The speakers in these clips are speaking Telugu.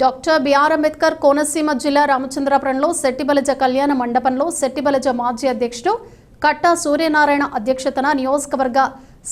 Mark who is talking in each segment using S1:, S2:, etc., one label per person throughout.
S1: డాక్టర్ బిఆర్ అంబేద్కర్ కోనసీమ జిల్లా రామచంద్రాపురంలో శెట్టిబలజ కళ్యాణ మండపంలో శెట్టిబలజ మాజీ అధ్యక్షుడు కట్టా సూర్యనారాయణ అధ్యక్షతన నియోజకవర్గ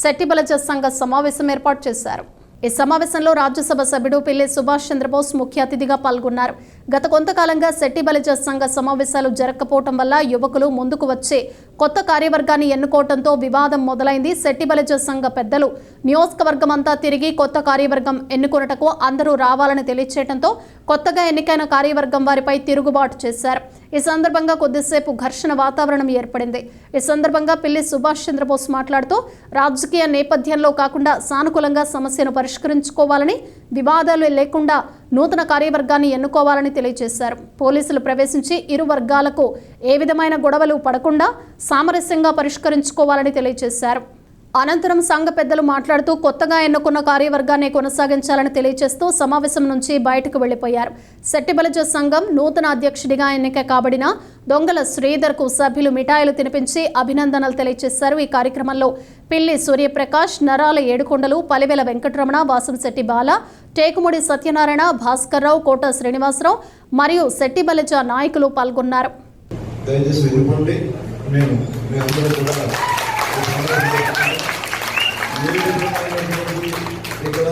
S1: శెట్టిబలజ సంఘ సమావేశం ఏర్పాటు చేశారు. ఈ సమావేశంలో రాజ్యసభ సభ్యుడు పిల్లి సుభాష్ చంద్రబోస్ ముఖ్య అతిథిగా పాల్గొన్నారు. గత కొంతకాలంగా శెట్టిబలజ సంఘ సమావేశాలు జరగకపోవటం వల్ల యువకులు ముందుకు వచ్చి కొత్త కార్యవర్గాన్ని ఎన్నుకోవడంతో వివాదం మొదలైంది. శెట్టిబలజ సంఘ పెద్దలు నియోజకవర్గం అంతా తిరిగి కొత్త కార్యవర్గం ఎన్నుకొనటకు అందరూ రావాలని తెలియచేయడంతో కొత్తగా ఎన్నికైన కార్యవర్గం వారిపై తిరుగుబాటు చేశారు. ఈ సందర్భంగా కొద్దిసేపు ఘర్షణ వాతావరణం ఏర్పడింది. ఈ సందర్భంగా పిల్లి సుభాష్ చంద్రబోస్ మాట్లాడుతూ రాజకీయ నేపథ్యంలో కాకుండా సానుకూలంగా సమస్యను పరిష్కరించుకోవాలని వివాదాలు లేకుండా నూతన కార్యవర్గాన్ని ఎన్నుకోవాలని తెలియజేశారు. పోలీసులు ప్రవేశించి ఇరు వర్గాలకు ఏ విధమైన గొడవలు పడకుండా సామరస్యంగా పరిష్కరించుకోవాలని తెలియజేశారు. అనంతరం సంఘ పెద్దలు మాట్లాడుతూ కొత్తగా ఎన్నుకున్న కార్యవర్గాన్ని కొనసాగించాలని తెలియజేస్తూ సమావేశం నుంచి బయటకు వెళ్ళిపోయారు శెట్టిబలజ సంఘం నూతన అధ్యక్షుడిగా ఎన్నిక కాబడిన దొంగల శ్రీధర్కు సభ్యులు మిఠాయిలు తినిపించి అభినందనలు తెలియజేశారు ఈ కార్యక్రమంలో పిల్లి సూర్యప్రకాష్ నరాల ఏడుకొండలు పలివెల వెంకటరమణ వాసంశెట్టి బాల టేకుముడి సత్యనారాయణ భాస్కర్రావు కోట శ్రీనివాసరావు మరియు శెట్టిబలజ నాయకులు పాల్గొన్నారు.
S2: దయచేసి వినుకోండి. నేను మీ అందరూ కూడా ఈ సమావేశంలో ఏ ఇక్కడ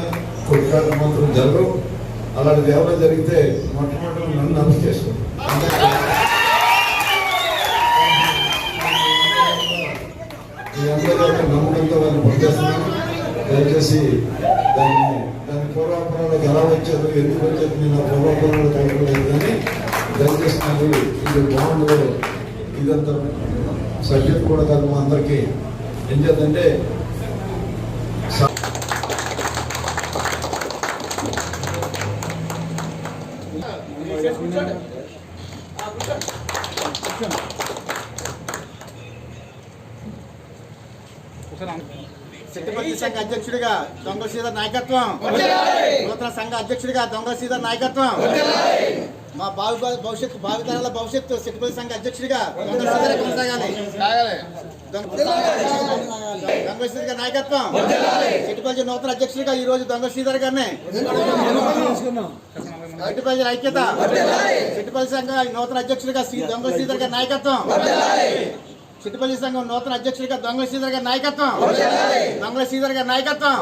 S2: కొట్లాట మాత్రం జరగవు అలాంటిది ఏమైనా జరిగితే మొట్టమొదటి నన్ను అరెస్ట్ చేసుకోండి మీ అందరూ యొక్క నమ్మకంతో దాన్ని పనిచేస్తున్నాను దయచేసి దాన్ని దాని పూర్వాపరాలకు ఎలా వచ్చారు ఎందుకు వచ్చారు నేను ఆ పూర్వాపరాలు కలగలేదు కానీ దయచేసి నాకు ఇది బాగుండదు ఇదంతా సబ్జెక్ట్ కూడా కాదు మా అందరికీ ఏం చేద్దంటే
S3: శక్తిపతి సంఘ అధ్యక్షుడిగా దొంగ శ్రీధర్ నాయకత్వం. నూతన సంఘ అధ్యక్షుడిగా దొంగ శ్రీధర్ నాయకత్వం. మా భావి భవిష్యత్తు భావితరాల భవిష్యత్తు శక్తిపతి సంఘ అధ్యక్షుడిగా దొంగ శ్రీధర్ కొనసాగాలి. దొంగ శ్రీధర్ గారి నాయకత్వం. శక్తిపతి నూతన అధ్యక్షుడిగా ఈ రోజు దొంగ శ్రీధర్ గారిని శక్తిపతి ఐక్యత. శక్తిపతి సంఘ నూతన అధ్యక్షుడిగా శ్రీ దొంగ శ్రీధర్ గారి నాయకత్వం. చిట్టుపల్లి సంఘం నూతన అధ్యక్షుడిగా దొంగల శ్రీధర్ గారి నాయకత్వం. దొంగల శ్రీధర్ గారి నాయకత్వం.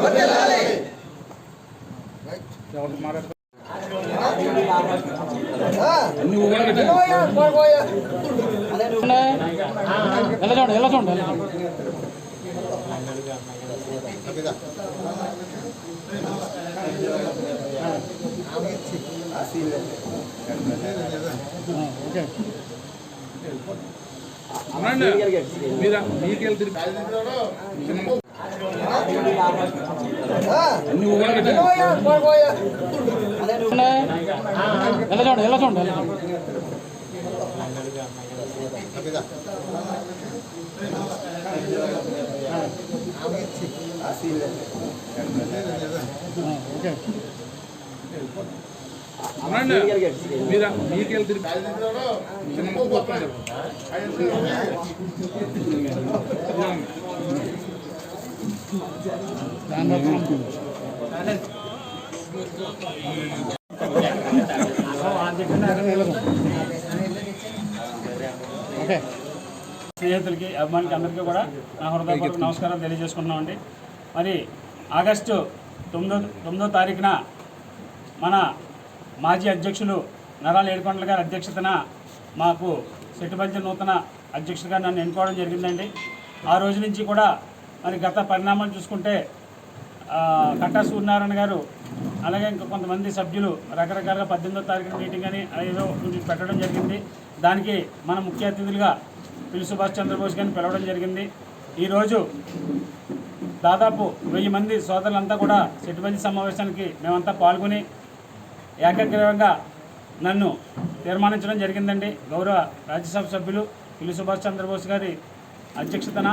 S4: ఎలా చూడండి ఎలా చూడండి ఎలా చూడండి ఓకే అవునండి మీద మీకు వెళ్తుంది అన్ని ఊళ్ళో పెట్టండి. ఎలా చూడండి ఎలా చూడండి ఎలా చూడండి ఓకే ఓకే.
S5: స్నేహితులకి అభిమానికి అందరికీ కూడా నా హృదయపూర్వక నమస్కారం తెలియజేసుకుంటున్నామండి. మరి ఆగస్టు తొమ్మిదో తొమ్మిదో తారీఖున మన మాజీ అధ్యక్షులు నరాల ఏడుకొండల గారి అధ్యక్షతన మాకు సెట్టుపంచ నూతన అధ్యక్షుడిగా నన్ను ఎన్నుకోవడం జరిగిందండి. ఆ రోజు నుంచి కూడా మరి గత పరిణామాలు చూసుకుంటే కట్టా సూర్యనారాయణ గారు అలాగే ఇంకా కొంతమంది సభ్యులు రకరకాలుగా పద్దెనిమిదో తారీఖు మీటింగ్ అని ఏదో పెట్టడం జరిగింది. దానికి మన ముఖ్య అతిథులుగా పిల్లి సుభాష్ చంద్రబోస్ గారిని పిలవడం జరిగింది. ఈరోజు దాదాపు వెయ్యి మంది సోదరులంతా కూడా సెట్టుబంది సమావేశానికి మేమంతా పాల్గొని ఏకగ్రీవంగా నన్ను తీర్మానించడం జరిగిందండి. గౌరవ రాజ్యసభ సభ్యులు పిల్లి సుభాష్ చంద్రబోస్ గారి అధ్యక్షతన.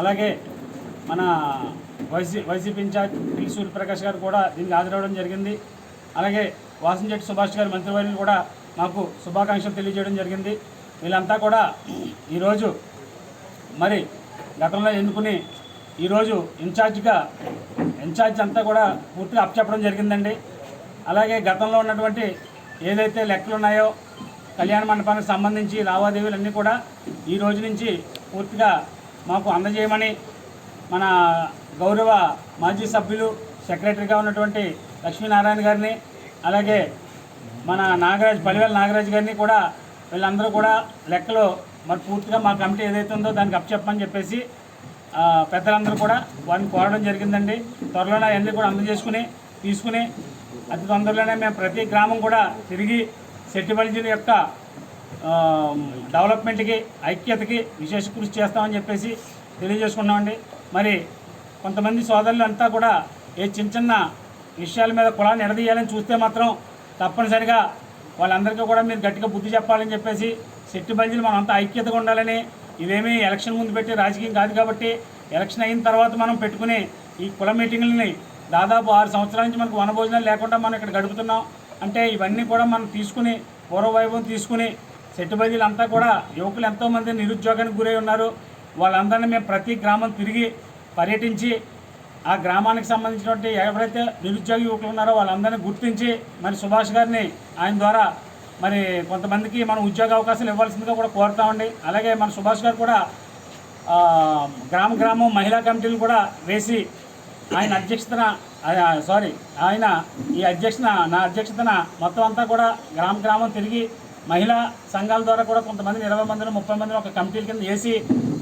S5: అలాగే మన వైసీ వైసీపీ ఇన్ఛార్జ్ పిల్లి సూర్యప్రకాష్ గారు కూడా దీనికి హాజరవడం జరిగింది. అలాగే వాసంశెట్టి సుభాష్ గారి మంత్రివర్యులు కూడా మాకు శుభాకాంక్షలు తెలియజేయడం జరిగింది. వీళ్ళంతా కూడా ఈరోజు మరి గతంలో ఎన్నుకుని ఈరోజు ఇన్ఛార్జ్గా ఇన్ఛార్జ్ అంతా కూడా పూర్తిగా అప్పచెప్పడం జరిగిందండి. అలాగే గతంలో ఉన్నటువంటి ఏదైతే లెక్కలు ఉన్నాయో కళ్యాణ మండపానికి సంబంధించి లావాదేవీలన్నీ కూడా ఈ రోజు నుంచి పూర్తిగా మాకు అందజేయమని మన గౌరవ మాజీ సభ్యులు సెక్రటరీగా ఉన్నటువంటి లక్ష్మీనారాయణ గారిని అలాగే మన నాగరాజ్ పలివేల నాగరాజ్ గారిని కూడా వీళ్ళందరూ కూడా లెక్కలు మరి పూర్తిగా మా కమిటీ ఏదైతే ఉందో దానికి అప్పచెప్పని చెప్పేసి పెద్దలందరూ కూడా వారిని కోరడం జరిగిందండి. త్వరలోనే అవన్నీ కూడా అందజేసుకుని తీసుకుని అతి తొందరలోనే మేము ప్రతి గ్రామం కూడా తిరిగి సెట్టిబలిజీల యొక్క డెవలప్మెంట్కి ఐక్యతకి విశేష కృషి చేస్తామని చెప్పేసి తెలియజేసుకున్నామండి. మరి కొంతమంది సోదరులు అంతా కూడా ఏ చిన్న చిన్న విషయాల మీద కులాన్ని ఎడదీయాలని చూస్తే మాత్రం తప్పనిసరిగా వాళ్ళందరికీ కూడా మీరు గట్టిగా బుద్ధి చెప్పాలని చెప్పేసి శెట్టి బంజీలు మనం అంతా ఐక్యతగా ఉండాలని ఇవేమీ ఎలక్షన్ ముందు పెట్టి రాజకీయం కాదు కాబట్టి ఎలక్షన్ అయిన తర్వాత మనం పెట్టుకుని ఈ కుల మీటింగులని దాదాపు ఆరు సంవత్సరాల నుంచి మనకు వనభోజనాలు లేకుండా మనం ఇక్కడ గడుపుతున్నాం. అంటే ఇవన్నీ కూడా మనం తీసుకుని పూర్వవైభవం తీసుకుని సెట్టుబడిలు అంతా కూడా యువకులు ఎంతోమంది నిరుద్యోగానికి గురై ఉన్నారు. వాళ్ళందరినీ మేము ప్రతి గ్రామం తిరిగి పర్యటించి ఆ గ్రామానికి సంబంధించినటువంటి ఎవరైతే నిరుద్యోగ యువకులు ఉన్నారో వాళ్ళందరినీ గుర్తించి మరి సుభాష్ గారిని ఆయన ద్వారా మరి కొంతమందికి మనం ఉద్యోగ అవకాశాలు ఇవ్వాల్సిందిగా కూడా కోరుతామండి అలాగే మన సుభాష్ గారు కూడా గ్రామ గ్రామం మహిళా కమిటీలు కూడా వేసి ఆయన అధ్యక్షతన సారీ ఆయన ఈ అధ్యక్షన నా అధ్యక్షతన మొత్తం అంతా కూడా గ్రామ గ్రామం తిరిగి మహిళా సంఘాల ద్వారా కూడా కొంతమంది ఇరవై మందిని ముప్పై మందిని ఒక కమిటీల కింద వేసి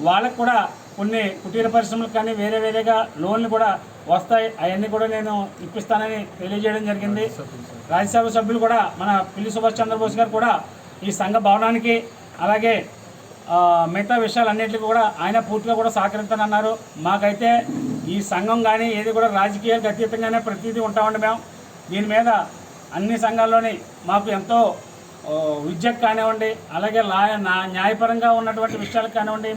S5: వాళ్ళకు కూడా కొన్ని కుటీర పరిశ్రమలకు కానీ వేరే వేరేగా లోన్లు కూడా వస్తాయి. అవన్నీ కూడా నేను ఇప్పిస్తానని తెలియజేయడం జరిగింది. రాజ్యసభ సభ్యులు కూడా మన పిల్లి సుభాష్ చంద్రబోస్ గారు కూడా ఈ సంఘ భవనానికి అలాగే మిగతా మిగతా విషయాలన్నింటికి కూడా ఆయన పూర్తిగా కూడా సహకరిస్తానన్నారు. మాకైతే ఈ సంఘం కానీ ఏది కూడా రాజకీయాలకు అతీతంగానే ప్రతిదీ ఉంటామండి మేము. దీని మీద అన్ని సంఘాల్లోని మాకు ఎంతో విద్యకు కానివ్వండి అలాగే లా నా న్యాయపరంగా ఉన్నటువంటి విషయాలకు కానివ్వండి